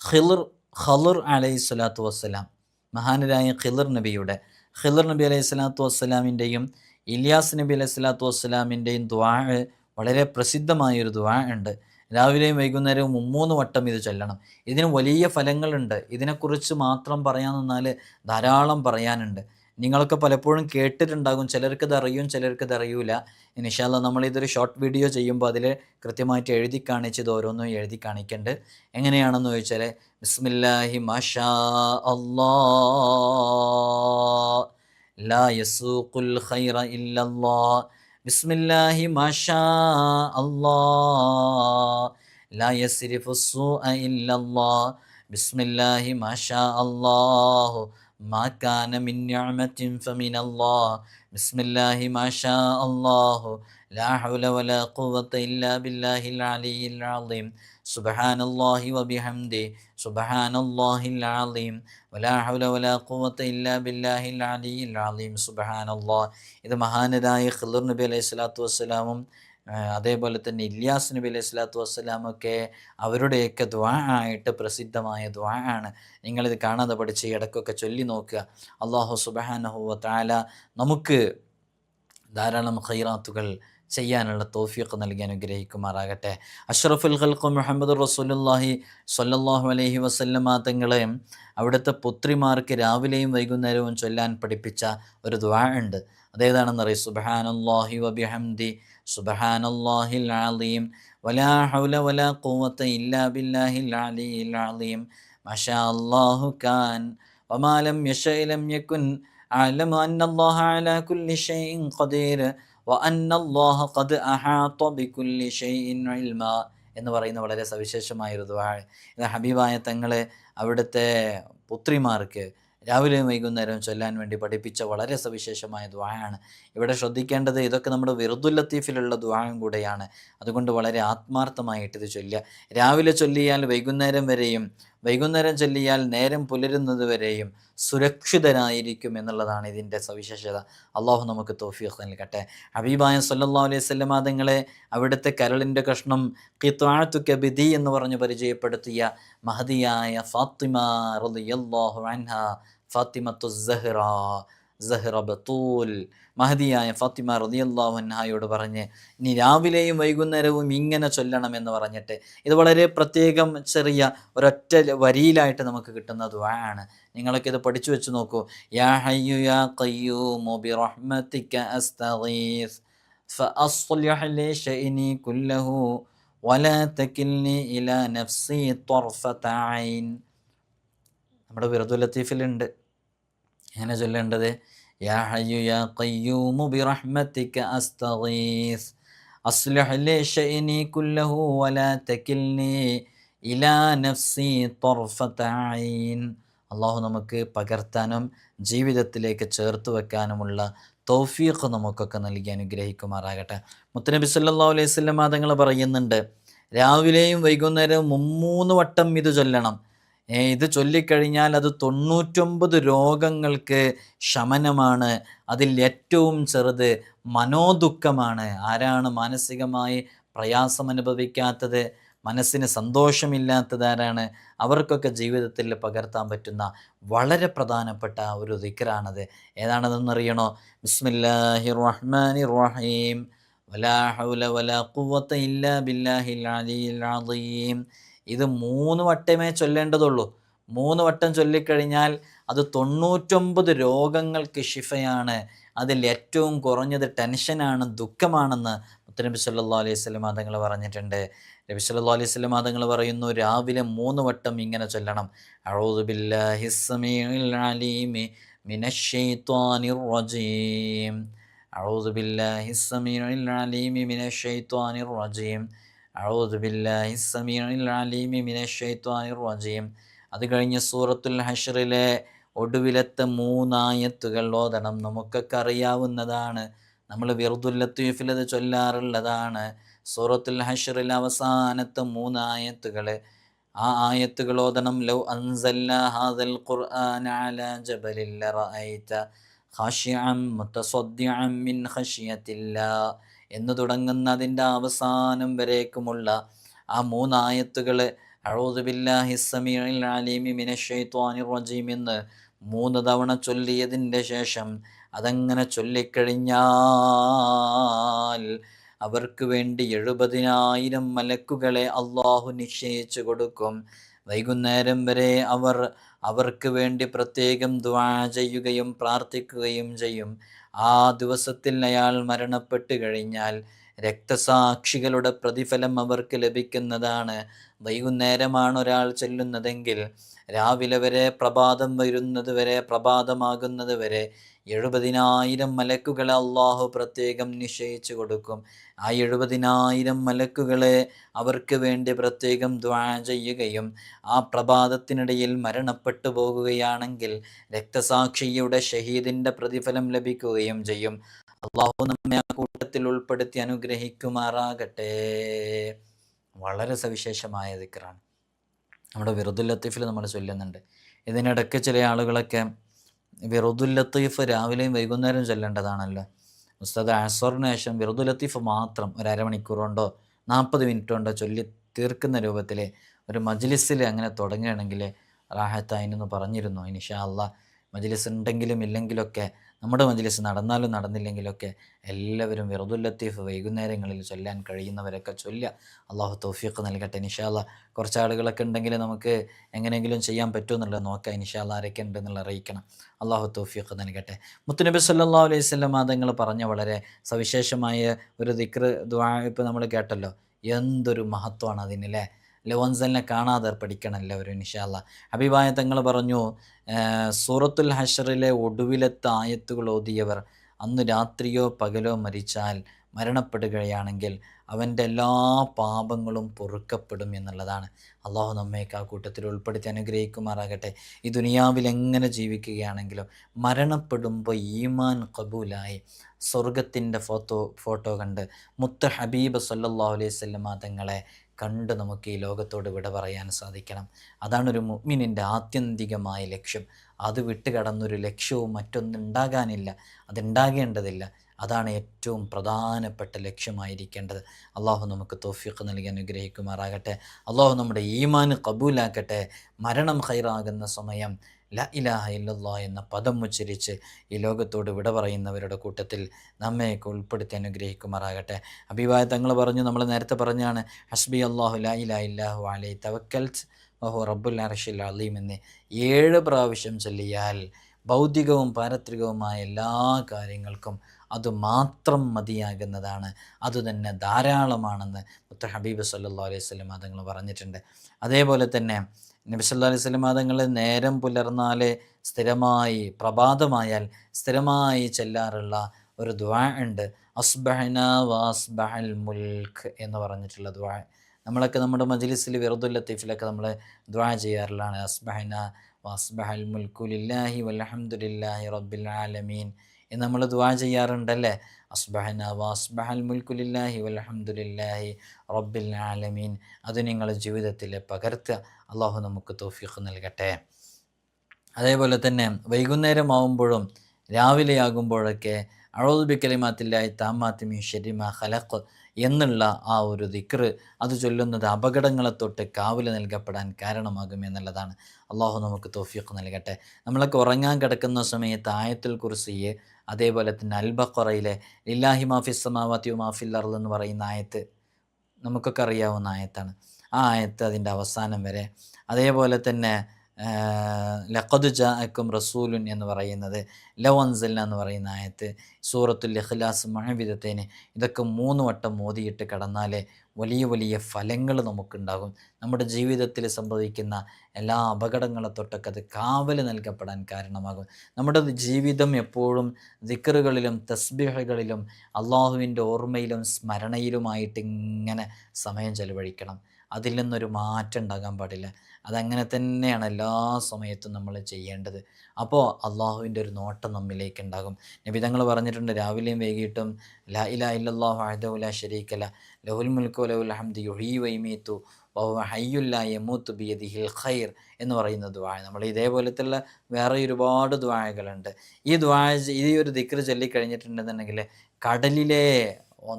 ഖിളർ ഖലുർ അലൈഹി സ്വലാത്തു വസ്സലാം മഹാനരായ ഖിലർ നബിയുടെ ഖിലർ നബി അലൈഹി സ്വലാത്തു വസ്സലാമിന്റെയും ഇലിയാസ് നബി അലൈഹി സ്വലാത്തു വസ്സലാമിന്റെയും ദ്വാ വളരെ പ്രസിദ്ധമായൊരു ദ്വാ ഉണ്ട്. രാവിലെയും വൈകുന്നേരവും മുമ്മൂന്ന് വട്ടം ഇത് ചൊല്ലണം. ഇതിന് വലിയ ഫലങ്ങളുണ്ട്. ഇതിനെക്കുറിച്ച് മാത്രം പറയാൻ നിന്നാൽ ധാരാളം പറയാനുണ്ട്. നിങ്ങളൊക്കെ പലപ്പോഴും കേട്ടിട്ടുണ്ടാകും ചിലർക്ക് ഇത് അറിയും ചിലർക്ക് ഇത് അറിയൂല. ഇനിഷാല്ല നമ്മളിതൊരു ഷോർട്ട് വീഡിയോ ചെയ്യുമ്പോൾ അതിൽ കൃത്യമായിട്ട് എഴുതി കാണിച്ചത് ഓരോന്നും എഴുതി കാണിക്കേണ്ട. എങ്ങനെയാണെന്ന് ചോദിച്ചാൽ ബിസ്മില്ലാഹി മാഷാ അല്ലാ ലാ യസൂഖുൽ ഖൈറ ഇല്ലല്ലാ ബിസ്മില്ലാഹി മാഷാ അല്ലാ ലാ യസ്രിഫു സൂഅ ഇല്ലല്ലാ ബിസ്മില്ലാഹി മാഷാ അല്ലാഹു ما كان من نعمة فمن الله. بسم الله ما شاء الله. لا حول ولا قوة إلا بالله العلي العظيم. سبحان الله وبحمده. سبحان الله العظيم. ولا حول ولا قوة إلا بالله العلي العظيم. سبحان الله. إذا مهانا داي خلر نبي عليه الصلاة والسلام അതേപോലെ തന്നെ ഇല്യാസ് നബി അലൈഹി സ്വലാത്തു വസ്സലാമൊക്കെ അവരുടെയൊക്കെ ദ്വാ ആയിട്ട് പ്രസിദ്ധമായ ദ്വാ ആണ്. നിങ്ങളിത് കാണാതെ പഠിച്ച് ഇടക്കൊക്കെ ചൊല്ലി നോക്കുക. അള്ളാഹു സുബാനഹുവ താല നമുക്ക് ധാരാളം ഖൈറാത്തുകൾ ചെയ്യാനുള്ള തോഫിയൊക്കെ നൽകി അനുഗ്രഹിക്കുമാറാകട്ടെ. അഷ്റഫുൽ ഖൽഖു മുഹമ്മദ് റസൂലുല്ലാഹി സൊല്ലാഹു അലൈഹി വസല്ലമ തങ്ങളെ അവിടുത്തെ പുത്രിമാർക്ക് രാവിലെയും വൈകുന്നേരവും ചൊല്ലാൻ പഠിപ്പിച്ച ഒരു ദ്വാ ഉണ്ട്. അതേതാണെന്നറിയാം സുബഹാനല്ലാഹി വബിഹംദി സുബഹാനല്ലാഹിൽ അലീം വലാ ഹൗല വലാ ഖുവത ഇല്ലാ ബില്ലാഹിൽ അലിയിൽ അലീം മഷാ അല്ലാഹു കാൻ വമാ ലം യശഅ ലം യകുൻ أعلم أن الله على كل شيء قدير وأن الله قد أحاط بكل شيء علما എന്ന് പറയുന്ന വളരെ സവിശേഷമായൊരു ദ്വാ ഇത് ഹബീബായ തങ്ങളെ അവിടുത്തെ പുത്രിമാർക്ക് രാവിലെയും വൈകുന്നേരവും ചൊല്ലാൻ വേണ്ടി പഠിപ്പിച്ച വളരെ സവിശേഷമായ ദ്വായാണ് ഇവിടെ ശ്രദ്ധിക്കേണ്ടത് ഇതൊക്കെ നമ്മുടെ വിറുദുൽ ലത്തീഫിലുള്ള ദ്വായും കൂടെയാണ്. അതുകൊണ്ട് വളരെ ആത്മാർത്ഥമായിട്ട് ഇത് ചൊല്ലുക. രാവിലെ ചൊല്ലിയാൽ വൈകുന്നേരം വരെയും വൈകുന്നേരം ചൊല്ലിയാൽ നേരം പുലരുന്നത് വരെയും സുരക്ഷിതരായിരിക്കും എന്നുള്ളതാണ് ഇതിന്റെ സവിശേഷത. അള്ളാഹു നമുക്ക് തോഫീഖ് നൽകട്ടെ. ഹബീബായ സല്ലാ അലൈഹി സ്വല്ലം അവിടുത്തെ കരളിന്റെ കഷ്ണം കിത്വാഴത്തു കബിദി എന്ന് പറഞ്ഞ് പരിചയപ്പെടുത്തിയ മഹതിയായ ഫാത്തിമ റളിയല്ലാഹു അൻഹ ഫാത്തിമത്തു സഹ്റ സഹ്റ ബത്തൂൽ മഹദിയായ ഫാത്തിമ റളിയല്ലാഹു അൻഹായോട് പറഞ്ഞ് ഇനി രാവിലെയും വൈകുന്നേരവും ഇങ്ങനെ ചൊല്ലണം എന്ന് പറഞ്ഞിട്ട് ഇത് വളരെ പ്രത്യേകം ചെറിയ ഒരൊറ്റ വരിയിലായിട്ട് നമുക്ക് കിട്ടുന്ന ദുആണ് നിങ്ങളൊക്കെ ഇത് പഠിച്ചു വെച്ച് നോക്കൂ യാ ഹയ്യു യാ ഖയ്യൂമു ബിറഹ്മതിക അസ്തഗീസ് فأصلح لي شأني كله ولا تكلني إلى نفسي طرفة عين നമ്മുടെ വിറദു ലത്തീഫിലുണ്ട് എങ്ങനെ ചൊല്ലേണ്ടത് യാ ഹയ്യു യാ ഖയ്യൂമു ബിറഹ്മതിക അസ്തഗീസ് അസ്ലഹ് ലി ഷൈനി കുല്ലഹു വലാ തകിൽനി ഇലാ നഫ്സി തർഫത ഐൻ. അള്ളാഹു നമുക്ക് പകർത്താനും ജീവിതത്തിലേക്ക് ചേർത്ത് വെക്കാനുമുള്ള തൗഫീഖ് നമുക്കൊക്കെ നൽകി അനുഗ്രഹിക്കുമാറാകട്ടെ. മുത്തനബി സല്ലാ അലൈഹി സ്വല്ലം മാതങ്ങൾ പറയുന്നുണ്ട് രാവിലെയും വൈകുന്നേരവും മുമ്മൂന്ന് വട്ടം ഇത് ചൊല്ലണം. ഇത് ചൊല്ലിക്കഴിഞ്ഞാൽ അത് തൊണ്ണൂറ്റൊമ്പത് രോഗങ്ങൾക്ക് ശമനമാണ്. അതിൽ ഏറ്റവും ചെറുത് മനോദുഃഖമാണ്. ആരാണ് മാനസികമായി പ്രയാസം അനുഭവിക്കാത്തത് മനസ്സിന് സന്തോഷമില്ലാത്തത് ആരാണ്? അവർക്കൊക്കെ ജീവിതത്തിൽ പകർത്താൻ പറ്റുന്ന വളരെ പ്രധാനപ്പെട്ട ഒരു ദിക്കറാണത് ഏതാണതെന്നറിയണോ? ബിസ്മില്ലാഹി റഹ്മാനി റഹീം വലാ ഹൗല വലാ ഇല്ലാ ബില്ലാഹിൽ അലിയിൽ അദീം. ഇത് മൂന്ന് വട്ടമേ ചൊല്ലേണ്ടതുള്ളൂ. മൂന്ന് വട്ടം ചൊല്ലിക്കഴിഞ്ഞാൽ അത് തൊണ്ണൂറ്റൊമ്പത് രോഗങ്ങൾക്ക് ഷിഫയാണ് അതിൽ ഏറ്റവും കുറഞ്ഞത് ടെൻഷനാണ് ദുഃഖമാണെന്ന് മുത്തനബി സല്ലാ അലൈഹി സ്വലം തങ്ങൾ പറഞ്ഞിട്ടുണ്ട്. നബി സല്ലാ അലൈഹി സ്വലം തങ്ങൾ പറയുന്നു രാവിലെ മൂന്ന് വട്ടം ഇങ്ങനെ ചൊല്ലണം. അഊദു ബില്ലാഹി സമീഉൽ അലീമി മിനശ്ശൈത്വാനിർ റജീം أعوذ بالله السميع العليم من الشيطان الرجيم أعوذ بالله السميع العليم من الشيطان الرجيم അത് കഴിഞ്ഞ് സൂറത്തുൽ ഹഷറിലെ ഒടുവിലത്തെ മൂന്നായത്തുകൾ ഓതണം നമുക്കൊക്കെ അറിയാവുന്നതാണ് നമ്മൾ വിറുദുല്ലത്തീഫിൽ അത് ചൊല്ലാറുള്ളതാണ് സൂറത്തുൽ ഹഷറിലെ അവസാനത്തെ മൂന്നായത്തുകൾ ആ ആയത്തുകൾ ഓതണം ലൗ അൻസല്ല ഹാദൽ ഖുർആന അലാ ജബലിൽ ലറഅയ്ത ഖാശിഅൻ മുതസദ്ദിഅൻ മിൻ ഖശിയത്തില്ലാ എന്ന് തുടങ്ങുന്ന അതിന്റെ അവസാനം വരേക്കുമുള്ള ആ മൂന്നായത്തുകൾ അഊദു ബില്ലാഹി അലീമി റജീം എന്ന് മൂന്ന് തവണ ചൊല്ലിയതിന്റെ ശേഷം അതങ്ങനെ ചൊല്ലിക്കഴിഞ്ഞാൽ അവർക്ക് വേണ്ടി എഴുപതിനായിരം മലക്കുകളെ അള്ളാഹു നിശ്ചയിച്ചു കൊടുക്കും. വൈകുന്നേരം വരെ അവർ അവർക്ക് വേണ്ടി പ്രത്യേകം ദ്വാ ചെയ്യുകയും പ്രാർത്ഥിക്കുകയും ചെയ്യും. ആ ദിവസത്തിൽ അയാൾ മരണപ്പെട്ട് കഴിഞ്ഞാൽ രക്തസാക്ഷികളുടെ പ്രതിഫലം അവർക്ക് ലഭിക്കുന്നതാണ്. വൈകുന്നേരമാണ് ഒരാൾ ചെല്ലുന്നതെങ്കിൽ രാവിലെ വരെ പ്രഭാതം വരുന്നത് വരെ പ്രഭാതമാകുന്നത് വരെ എഴുപതിനായിരം മലക്കുകളെ അള്ളാഹു പ്രത്യേകം നിശ്ചയിച്ചു കൊടുക്കും. ആ എഴുപതിനായിരം മലക്കുകളെ അവർക്ക് വേണ്ടി പ്രത്യേകം ദ്വാ ചെയ്യുകയും ആ പ്രഭാതത്തിനിടയിൽ മരണപ്പെട്ടു പോകുകയാണെങ്കിൽ രക്തസാക്ഷിയുടെ ഷഹീദിന്റെ പ്രതിഫലം ലഭിക്കുകയും ചെയ്യും. അള്ളാഹു നമ്മെ ആ കൂട്ടത്തിൽ ഉൾപ്പെടുത്തി അനുഗ്രഹിക്കുമാറാകട്ടെ. വളരെ സവിശേഷമായ ദിക്റാണ്. നമ്മുടെ വിറുദുൽ ലത്തീഫിൽ നമ്മൾ ചൊല്ലുന്നുണ്ട്. ഇതിനിടയ്ക്ക് ചില ആളുകളൊക്കെ വിറുദുൽ ലത്തീഫ് രാവിലെയും വൈകുന്നേരം ചൊല്ലേണ്ടതാണല്ലോ. ഉസ്താദ് അസറിന് ശേഷം വിറുദുൽ ലത്തീഫ് മാത്രം ഒരു അരമണിക്കൂർ കൊണ്ടോ നാൽപ്പത് മിനിറ്റ് കൊണ്ടോ ചൊല്ലി തീർക്കുന്ന രൂപത്തിൽ ഒരു മജ്ലിസിൽ അങ്ങനെ തുടങ്ങുകയാണെങ്കിൽ റാഹത്തായിനെന്ന് പറഞ്ഞിരുന്നു. ഇനിഷാ അള്ളാ മജ്ലിസ് ഉണ്ടെങ്കിലും ഇല്ലെങ്കിലൊക്കെ നമ്മുടെ മജ്ലിസ് നടന്നാലും നടന്നില്ലെങ്കിലൊക്കെ എല്ലാവരും വെറുതുൽ ലത്തീഫ് വൈകുന്നേരങ്ങളിൽ ചൊല്ലാൻ കഴിയുന്നവരൊക്കെ ചൊല്ലുക. അള്ളാഹു തൗഫീഖ് നൽകട്ടെ. നിഷാല്ല കുറച്ച് ആളുകളൊക്കെ ഉണ്ടെങ്കിൽ നമുക്ക് എങ്ങനെയെങ്കിലും ചെയ്യാൻ പറ്റുമെന്നുള്ളത് നോക്കാം. നിഷാല്ല ആരൊക്കെ ഉണ്ടെന്നുള്ള അറിയിക്കണം. അള്ളാഹു തൗഫീഖ് നൽകട്ടെ. മുത്തുനബി സല്ലാ അലൈഹി സ്വലം മാതങ്ങൾ പറഞ്ഞ വളരെ സവിശേഷമായ ഒരു ദിക്ർ ദ്വാ ഇപ്പോൾ നമ്മൾ കേട്ടല്ലോ. എന്തൊരു മഹത്വമാണ് അതിനല്ലേ ലവൻസലിനെ കാണാതെ പഠിക്കണം എല്ലാവരും ഇൻഷാല്ല ഹബീബായ തങ്ങൾ പറഞ്ഞു സൂറത്തുൽ ഹഷറിലെ ഒടുവിലത്തെ ആയത്തുകൾ ഓതിയവർ അന്ന് രാത്രിയോ പകലോ മരിച്ചാൽ മരണപ്പെടുകയാണെങ്കിൽ അവന്റെ എല്ലാ പാപങ്ങളും പൊറുക്കപ്പെടും എന്നുള്ളതാണ്. അള്ളാഹു നമ്മയൊക്കെ ആ കൂട്ടത്തിൽ ഉൾപ്പെടുത്തി അനുഗ്രഹിക്കുമാറാകട്ടെ. ഈ ദുനിയാവിൽ എങ്ങനെ ജീവിക്കുകയാണെങ്കിലും മരണപ്പെടുമ്പോൾ ഈമാൻ കബൂലായി സ്വർഗത്തിന്റെ ഫോട്ടോ ഫോട്ടോ കണ്ട് മുത്ത ഹബീബ് സല്ലാ അലൈഹി സ്വല്ലമ തങ്ങളെ കണ്ട് നമുക്ക് ഈ ലോകത്തോട് വിട പറയാൻ സാധിക്കണം. അതാണ് ഒരു മുഗ്മിനിന്റെ ആത്യന്തികമായ ലക്ഷ്യം. അത് വിട്ടുകടന്നൊരു ലക്ഷ്യവും മറ്റൊന്നുണ്ടാകാനില്ല അതുണ്ടാകേണ്ടതില്ല. അതാണ് ഏറ്റവും പ്രധാനപ്പെട്ട ലക്ഷ്യമായിരിക്കേണ്ടത്. അള്ളാഹു നമുക്ക് തോഫിക്ക് നൽകി അനുഗ്രഹിക്കുമാറാകട്ടെ. അള്ളാഹു നമ്മുടെ ഈമാന് കബൂലാക്കട്ടെ. മരണം ഹൈറാകുന്ന സമയം ല ഇലാഹ ഇല്ലല്ലാ എന്ന പദം ഉച്ചരിച്ച് ഈ ലോകത്തോട് വിട പറയുന്നവരുടെ കൂട്ടത്തിൽ നമ്മയൊക്കെ ഉൾപ്പെടുത്തി അനുഗ്രഹിക്കുമാറാകട്ടെ. അഭിവായ തങ്ങൾ പറഞ്ഞു നമ്മൾ നേരത്തെ പറഞ്ഞാണ് ഹസ്ബി അള്ളാഹു ലാ ഇലാ ഇല്ലാഹു അലൈ തവക്കൽസ് ഓഹോ റബ്ബുൽ അർഷിൽ അലീം എന്ന് ഏഴ് പ്രാവശ്യം ചൊല്ലിയാൽ ഭൗതികവും പാരത്രികവുമായ എല്ലാ കാര്യങ്ങൾക്കും അത് മാത്രം മതിയാകുന്നതാണ്. അതുതന്നെ ധാരാളമാണെന്ന് മുത്ത ഹബീബ് സല്ലാ അലൈഹി സ്വലം അതുങ്ങൾ പറഞ്ഞിട്ടുണ്ട്. അതേപോലെ തന്നെ നബി സല്ലാ അലൈഹി സ്വലം നേരം പുലർന്നാലേ സ്ഥിരമായി പ്രഭാതമായാൽ സ്ഥിരമായി ചെല്ലാറുള്ള ഒരു ദ്വാ ഉണ്ട്. അസ്ബഹന വാസ്ബഹൽ മുൽഖ് എന്ന് പറഞ്ഞിട്ടുള്ള ദ്വാ നമ്മളൊക്കെ നമ്മുടെ മജ്ലിസിൽ വെറുതുൽ ലത്തീഫിലൊക്കെ നമ്മൾ ദ്വാ ചെയ്യാറുള്ളതാണ്. അസ്ബഹന വാസ്ബഹൽ മുൽഖുലില്ലാഹി വലഹമുല്ലാഹി റബ്ബിൽ ആലമീൻ നമ്മൾ ദുവാ ചെയ്യാറുണ്ടല്ലേ? അസ്ബഹന വാസ്ബഹൽ മുൽക്കുലില്ലാഹി വലഹമുല്ലാഹി റബ്ബിൽ ആലമീൻ. അത് നിങ്ങളുടെ ജീവിതത്തിൽ പകർത്തുക. അള്ളാഹു നമുക്ക് തോഫീഖ് നൽകട്ടെ. അതേപോലെ തന്നെ വൈകുന്നേരമാവുമ്പോഴും രാവിലെയാകുമ്പോഴൊക്കെ അഴോദ് ബിക്കലിമാത്തില്ലായി താമാത്തിമി ഷെരിമ ഖലഖ് എന്നുള്ള ആ ഒരു ദിക്ർ അത് ചൊല്ലുന്നത് അപകടങ്ങളെ തൊട്ട് കാവിൽ നൽകപ്പെടാൻ കാരണമാകും എന്നുള്ളതാണ്. അള്ളാഹു നമുക്ക് തോഫിയൊക്കെ നൽകട്ടെ. നമ്മളൊക്കെ ഉറങ്ങാൻ കിടക്കുന്ന സമയത്ത് ആയത്തിൽ കുർസിയെ അതേപോലെ തന്നെ അൽബഖറയിലെ ലില്ലാഹി മാഫിസ് സമാവാത്തി മാഫിൽ അർദ് എന്ന് പറയുന്ന ആയത്ത് നമുക്കൊക്കെ അറിയാവുന്ന ആയത്താണ്. ആ ആയത്ത് അതിന്റെ അവസാനം വരെ. അതേപോലെ തന്നെ ലഖദ് റസൂലുൻ എന്ന് പറയുന്നത് ലവൻസല്ല എന്ന് പറയുന്ന ആയത്ത് സൂറത്തുൽ ഇഖ്ലാസ് മഴവിധത്തേന് ഇതൊക്കെ മൂന്ന് വട്ടം മോദിയിട്ട് കടന്നാൽ വലിയ വലിയ ഫലങ്ങൾ നമുക്കുണ്ടാകും. നമ്മുടെ ജീവിതത്തിൽ സംഭവിക്കുന്ന എല്ലാ അപകടങ്ങളെ തൊട്ടൊക്കെ അത് കാവൽ നൽകപ്പെടാൻ കാരണമാകും. നമ്മുടെ ജീവിതം എപ്പോഴും ദിക്കറുകളിലും തസ്ബിഹകളിലും അള്ളാഹുവിന്റെ ഓർമ്മയിലും സ്മരണയിലുമായിട്ട് ഇങ്ങനെ സമയം ചെലവഴിക്കണം. അതിൽ നിന്നൊരു മാറ്റം ഉണ്ടാകാൻ പാടില്ല. അതങ്ങനെ തന്നെയാണ് എല്ലാ സമയത്തും നമ്മൾ ചെയ്യേണ്ടത്. അപ്പോൾ അള്ളാഹുവിന്റെ ഒരു നോട്ടം നമ്മിലേക്ക് ഉണ്ടാകും. നബി തങ്ങൾ പറഞ്ഞിട്ടുണ്ട് രാവിലെയും വൈകിട്ടും ലാ ഇല ഇല്ലല്ലാഹു അഹദഹു ഷരീഖല ലഹുൽ മുൽക്കു ലഹുൽ അഹമ്മദ് യുഹീ വൈമീത്തു ഹയ്യുല്ല യമൂത്ത് ബിയദിഹിൽ ഖൈർ എന്ന് പറയുന്ന ദ്വായ നമ്മൾ ഇതേപോലത്തുള്ള വേറെ ഒരുപാട് ദ്വായകളുണ്ട് ഈ ദ്വായ ഈ ഒരു ദിക്ർ ചൊല്ലിക്കഴിഞ്ഞിട്ടുണ്ടെന്നുണ്ടെങ്കിൽ കടലിലെ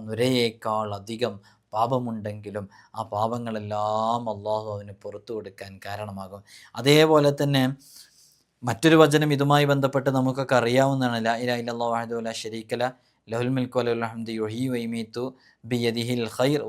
നുരയേക്കാൾ അധികം പാപമുണ്ടെങ്കിലും ആ പാപങ്ങളെല്ലാം അള്ളാഹു അവന് പുറത്തു കൊടുക്കാൻ കാരണമാകും. അതേപോലെ തന്നെ മറ്റൊരു വചനം ഇതുമായി ബന്ധപ്പെട്ട് നമുക്കൊക്കെ അറിയാവുന്നതാണ് ലാ ഇലാ ഇല്ലല്ലാഹു വഹ്ദഹു ലാ ശരീക്കല ലഹുൽ മിൽക്കു വലഹുൽ ഹംദി യുഹീ വൈമീത്തു ബിയദിഹിൽ ഖൈർ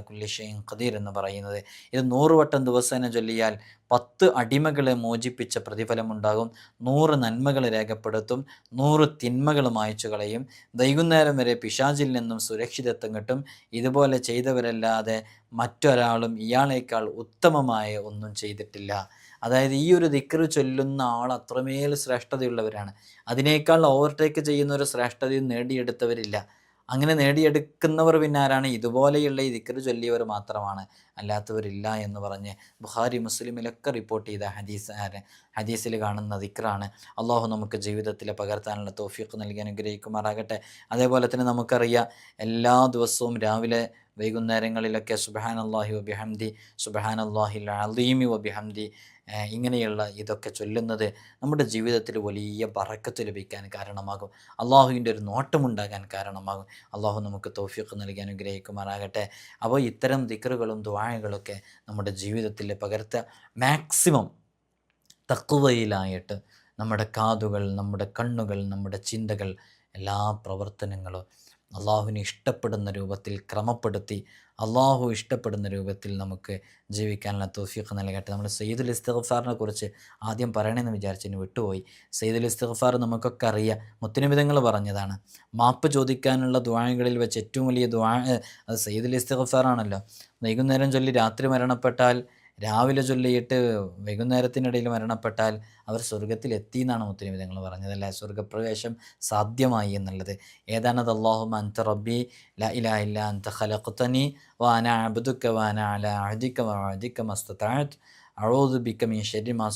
കുല്ലി ഖദീർ എന്ന് പറയുന്നത്. ഇത് നൂറുവട്ടം ദിവസേന ചൊല്ലിയാൽ പത്ത് അടിമകളെ മോചിപ്പിച്ച പ്രതിഫലമുണ്ടാകും. നൂറ് നന്മകൾ രേഖപ്പെടുത്തും. നൂറ് തിന്മകൾ മായച്ചു കളയും. വൈകുന്നേരം വരെ പിശാചിൽ നിന്നും സുരക്ഷിതത്വം കിട്ടും. ഇതുപോലെ ചെയ്തവരല്ലാതെ മറ്റൊരാളും ഇയാളേക്കാൾ ഉത്തമമായ ഒന്നും ചെയ്തിട്ടില്ല. അതായത് ഈ ഒരു ദിക്കർ ചൊല്ലുന്ന ആൾ അത്രമേൽ ശ്രേഷ്ഠതയുള്ളവരാണ്. അതിനേക്കാൾ ഓവർടേക്ക് ചെയ്യുന്ന ഒരു ശ്രേഷ്ഠതയും നേടിയെടുത്തവരില്ല. അങ്ങനെ നേടിയെടുക്കുന്നവർ പിന്നെ ആരാണ്? ഇതുപോലെയുള്ള ഈ ദിക്കർ ചൊല്ലിയവർ മാത്രമാണ്. അല്ലാത്തവരില്ല എന്ന് പറഞ്ഞ് ബുഹാരി മുസ്ലിമിലൊക്കെ റിപ്പോർട്ട് ചെയ്ത ഹദീസ് ഹദീസിൽ കാണുന്ന ദിക്റാണ്. അള്ളാഹു നമുക്ക് ജീവിതത്തിൽ പകർത്താനുള്ള തോഫീഖ് നൽകി അനുഗ്രഹിക്കുമാറാകട്ടെ. അതേപോലെ തന്നെ നമുക്കറിയാം എല്ലാ ദിവസവും രാവിലെ വൈകുന്നേരങ്ങളിലൊക്കെ സുബഹാൻ അള്ളാഹി വബിഹംദി സുബഹാൻ അള്ളാഹി അലീമി വബിഹംദി ഇങ്ങനെയുള്ള ഇതൊക്കെ ചൊല്ലുന്നത് നമ്മുടെ ജീവിതത്തിൽ വലിയ പറക്കത്ത് ലഭിക്കാൻ കാരണമാകും. അള്ളാഹുവിന്റെ ഒരു നോട്ടമുണ്ടാകാൻ കാരണമാകും. അള്ളാഹു നമുക്ക് തോഫിയൊക്കെ നൽകി അനുഗ്രഹിക്കുമാറാകട്ടെ. അപ്പോൾ ഇത്തരം ദിക്കറുകളും ദ്വായകളൊക്കെ നമ്മുടെ ജീവിതത്തിൽ പകർത്ത മാക്സിമം തക്കുവയിലായിട്ട് നമ്മുടെ കാതുകൾ നമ്മുടെ കണ്ണുകൾ നമ്മുടെ ചിന്തകൾ എല്ലാ പ്രവർത്തനങ്ങളും അള്ളാഹുവിനെ ഇഷ്ടപ്പെടുന്ന രൂപത്തിൽ ക്രമപ്പെടുത്തി അള്ളാഹു ഇഷ്ടപ്പെടുന്ന രൂപത്തിൽ നമുക്ക് ജീവിക്കാനുള്ള തോഫിയൊക്കെ നൽകട്ടെ. നമ്മൾ സയ്യിദുൽ ഇസ്തഖഫാറിനെ കുറിച്ച് ആദ്യം പറയണമെന്ന് വിചാരിച്ചതിന് വിട്ടുപോയി. സയ്യിദുൽ ഇസ്തഖഫാർ നമുക്കൊക്കെ അറിയാം. മുത്തനിമിതങ്ങൾ പറഞ്ഞതാണ്. മാപ്പ് ചോദിക്കാനുള്ള ദ്വാഴകളിൽ വെച്ച് ഏറ്റവും വലിയ ദ്വാ അത് സയ്യിദുൽ ഇസ്തഖഫാറാണല്ലോ വൈകുന്നേരം ചൊല്ലി രാത്രി മരണപ്പെട്ടാൽ രാവിലെ ചൊല്ലിയിട്ട് വൈകുന്നേരത്തിനിടയിൽ മരണപ്പെട്ടാൽ അവർ സ്വർഗത്തിൽ എത്തി എന്നാണ് മുത്തലിം തങ്ങൾ പറഞ്ഞതല്ലേ സ്വർഗപ്രവേശം സാധ്യമായി എന്നുള്ളത്. ഏതാണത്? അള്ളാഹു അൻത റബ്ബി ല ഇലാ ഇല്ല അൻത ഖലഖുത്തനി വാന അബ്ദുക്ക വാന അല അഹദിക്ക വഅദിക്ക മസ്തതഅത് അഊദു ബിക മിൻ ശർരി മാ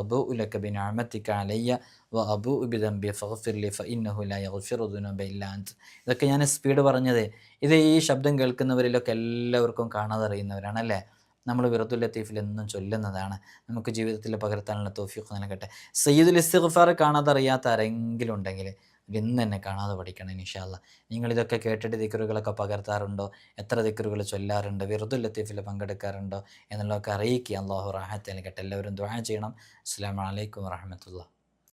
അബു ഉലക്ക ബിൻ അഴമത്തിക്ക അലയ്യ വ അബു ഉബിദംബി ഫഗ്ഫിർ ലി ഫഇന്നഹു ലാ യഗ്ഫിറു ദുനൂബ ഇല്ല അൻത്. ഇതൊക്കെ ഞാൻ സ്പീഡ് പറഞ്ഞത്. ഇത് ഈ ശബ്ദം കേൾക്കുന്നവരിലൊക്കെ എല്ലാവർക്കും കാണാതെ അറിയുന്നവരാണ് അല്ലേ? നമ്മൾ വിറത്തുൽ ലത്തീഫിൽ എന്നും ചൊല്ലുന്നതാണ്. നമുക്ക് ജീവിതത്തിൽ പകർത്താനുള്ള തോഫിയൊക്കെ നൽകട്ടെ. സയ്യിദുൽ ഇസ്തിഗ്ഫാർ കാണാതെ അറിയാത്ത ആരെങ്കിലും ഉണ്ടെങ്കിൽ ഇന്ന് തന്നെ കാണാതെ പഠിക്കണം നിഷാല്ല നിങ്ങളിതൊക്കെ കേട്ടിട്ട് ദിക്കറുകളൊക്കെ പകർത്താറുണ്ടോ? എത്ര ദിക്കറുകൾ ചൊല്ലാറുണ്ട്? വിറുദുൽ ലത്തീഫിൽ പങ്കെടുക്കാറുണ്ടോ? എന്നുള്ളതൊക്കെ അറിയിക്കുക. അള്ളാഹു റാഹത്ത് നൽകട്ടെ. എല്ലാവരും ദ്വാ ചെയ്യണം. അസ്സാം വലൈക്കും വാഹമത്തുള്ള